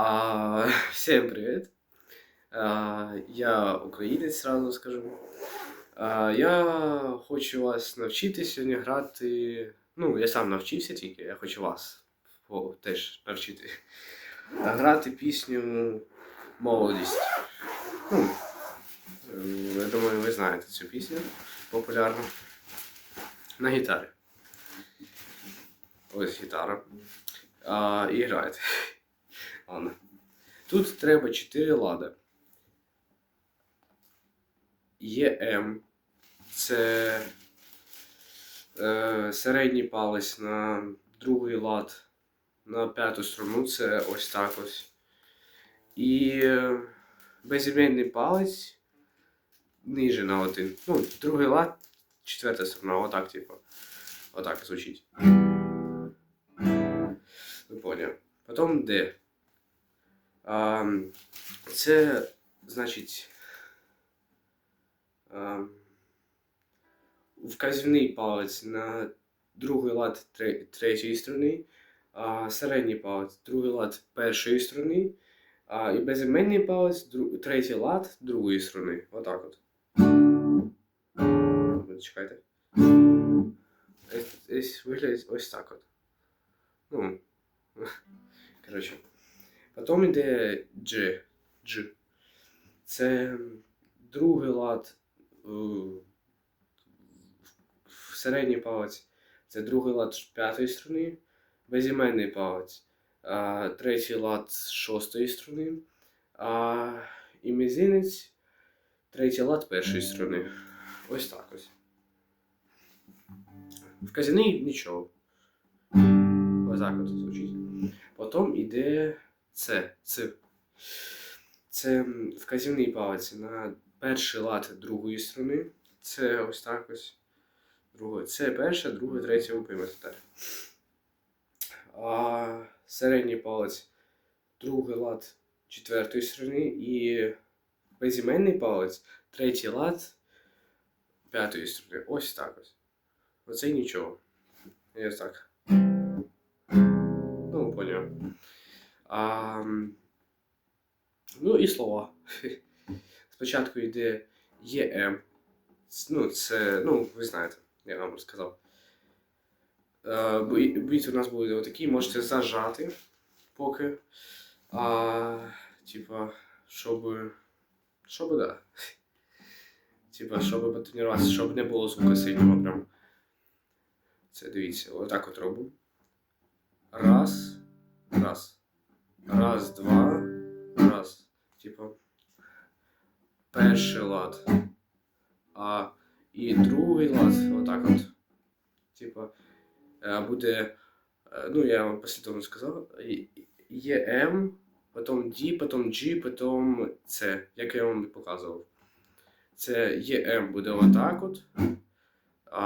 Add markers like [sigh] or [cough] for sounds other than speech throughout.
А, [laughs] всем привет. А, я українець, сразу скажу. А, я хочу вас навчити сьогодні грати. Ну, я сам навчився тільки, я хочу вас о, теж навчити. [laughs] А, грати пісню Молодість. Ну, е, я думаю, ви знаєте цю пісню популярну. На гітарі. Ось гітара. А, і граєте. [laughs] Ладно. Тут треба 4 лади. Є М. Це е, середній палець на другий лад, на п'яту струну, це ось так ось. І е, безіменний палець ниже на один. Ну, другий лад, четверта струна, отак, типу. Отак звучить. Ви поняли. Потім Д. Це значить. Вказівний палець на другий лад третьої струни, середній палець другий лад першої струни, і безіменний палець третій лад другої струни. Отак от. Чекайте. Ось- виглядить ось так от. Ну. Коротше. Потім йде G. G. Це другий лад е, в середній палець. Це другий лад з п'ятої струни, безіменний палець. А, третій лад з шостої струни. А, і мізинець, третій лад першої струни. Ось так ось. Вказаний нічого. Ось так от звучить. Потім іде С. Ц. Це вказівний палець на перший лад другої струни. Це ось так ось. Друге. Це перша, друга, третя пам'ятаєте. А середній палець другий лад четвертої струни і безіменний палець третій лад п'ятої струни. Ось так ось. Оце нічого. І ось так. Ну, поняв. А, ну і слова. [laughs] Спочатку йде ЄМ. Ну, це, ну, ви знаєте, я вам розказав. Е, Біт у нас буде отакий, можете зажати поки. А, типа, щоб. Щоб, да. Типа, щоб потренуватися, щоб не було звука сильного прям. Це дивіться, отак от робимо. Раз, раз. Раз, два, раз. Типа. Перший лад. А і другий лад, отак от. Типа. е, Буде. е, Ну, я вам послідовно сказав. Є М, потім D, потім G, потім C, як я вам показував. Це є М буде отак от. А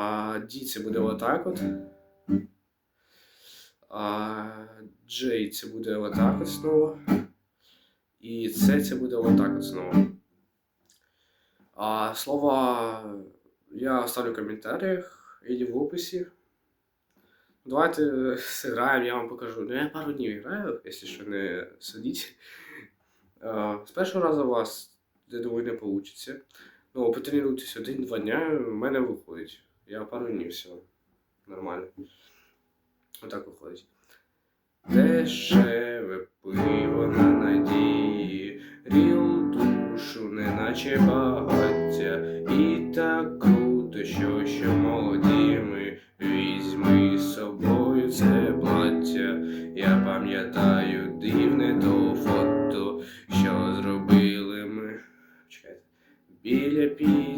D це буде отак от. А J це буде отак от знову. І C це буде отак от знову. А слова я оставлю в коментарях і в описі. Давайте зіграємо, я вам покажу. Ну, я пару днів граю, якщо що не сидіть. З першого разу у вас, я думаю, не вийде. Ну, потренуйтесь один-два дня, в мене виходить. Я пару днів всього. Нормально. Отак виходить. Дешеве пиво на надії, ріл душу, неначе багаття. І так круто, що ще молоді ми. Візьми з собою це плаття. Я пам'ятаю дивне то фото, що зробили ми. Чекайте. Біля під'їзду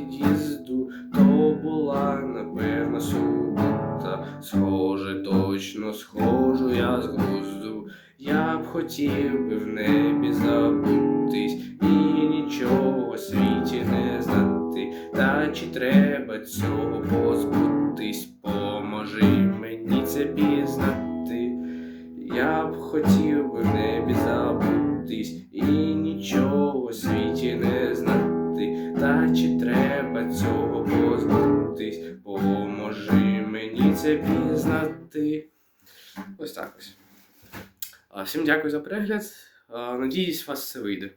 Схоже, точно схожу я з глузду. Я б хотів би в небі забутись і нічого у світі не знати. Та чи треба цього позбутись? Поможи мені це пізнати. Я б хотів би в небі забутись і це пізнати. Ось так ось. Всім дякую за перегляд. Надіюсь, у вас це вийде.